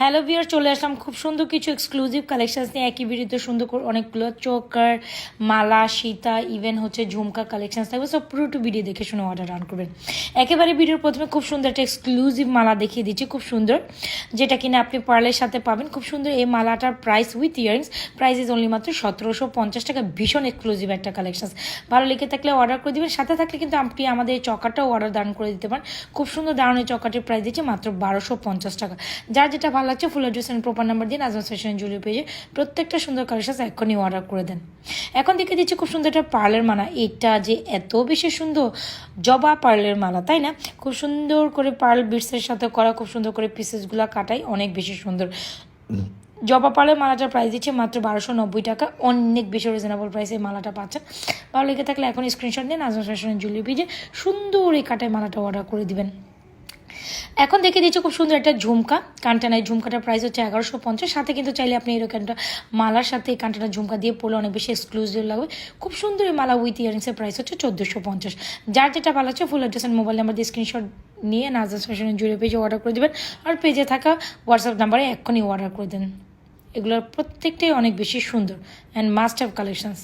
Hello বিয়ার চলে আসলাম। খুব সুন্দর কিছু এক্সক্লুসিভ কালেকশনস নিয়ে। একই ভিডিওতে সুন্দর করে অনেকগুলো চোকার, মালা, সীতা ইভেন হচ্ছে ঝুমকা কালেকশনস থাকবে। সব পুরো টু ভিডিও দেখে শুনে অর্ডার রান করবেন। একেবারে ভিডিওর প্রথমে খুব সুন্দর একটা এক্সক্লুসিভ মালা দেখিয়ে দিচ্ছি। খুব সুন্দর। যেটা কিনা আপনি পার্লের সাথে পাবেন। খুব সুন্দর এই মালাটার price with earrings price is only মাত্র সতেরোশো পঞ্চাশ টাকা। ভীষণ এক্সক্লুসিভ একটা কালেকশন ভালো লেগে থাকলে অর্ডার করে দিবেন। সাথে থাকলে কিন্তু আপনি আমাদের এই চকাটাও অর্ডার দান করে দিতে পারেন। খুব সুন্দর দারুণ এই চকাটির প্রাইস দিচ্ছে মাত্র বারোশো পঞ্চাশ টাকা। যার যেটা ভালো লাগছে full address and proper number দিন আজম ফ্যাশন জুলি পেজে প্রত্যেকটা সুন্দর কালেকশন এখনই অর্ডার করে দেন। এখন দেখে দিচ্ছি খুব সুন্দর একটা পার্লের মালা। এটা যে এত বেশি সুন্দর, জবা পার্লের মালা, তাই না? খুব সুন্দর করে পার্ল বিটসের সাথে করা, খুব সুন্দর করে পিসেসগুলো কাটাই, অনেক বেশি সুন্দর। জবা পার্লের মালাটার প্রাইস দিচ্ছে মাত্র বারোশো নব্বই টাকা। অনেক বেশি রিজনেবল প্রাইসে এই মালাটা পাচ্ছেন। ভালো লেগে থাকলে এখন স্ক্রিনশট দিন আজম ফ্যাশনের জুলি পেজে সুন্দর এই কাটায় মালাটা অর্ডার করে দিবেন। এখন দেখে দিচ্ছি খুব সুন্দর একটা ঝুমকা। কান্টানায় ঝুমকাটার প্রাইস হচ্ছে এগারোশো পঞ্চাশ। সাথে কিন্তু চাইলে আপনি এরকম একটা মালার সাথে এই ঝুমকা দিয়ে পড়লে অনেক বেশি এক্সক্লুসিভ লাগবে। খুব সুন্দর এই মালা উইথ ইয়ারিংসের প্রাইস হচ্ছে চোদ্দোশো পঞ্চাশ। যার যেটা ভালো হচ্ছে ফুল অ্যাড্রেস মোবাইল নাম্বার দিয়ে স্ক্রিনশট নিয়ে নাজাস ফ্যাশনের জুড়ে পেজে অর্ডার করে দেবেন। আর পেজে থাকা হোয়াটসঅ্যাপ নাম্বারে এক্ষুনি অর্ডার করে দেন। এগুলোর প্রত্যেকটাই অনেক বেশি সুন্দর অ্যান্ড মাস্ট হ্যাভ কালেকশনস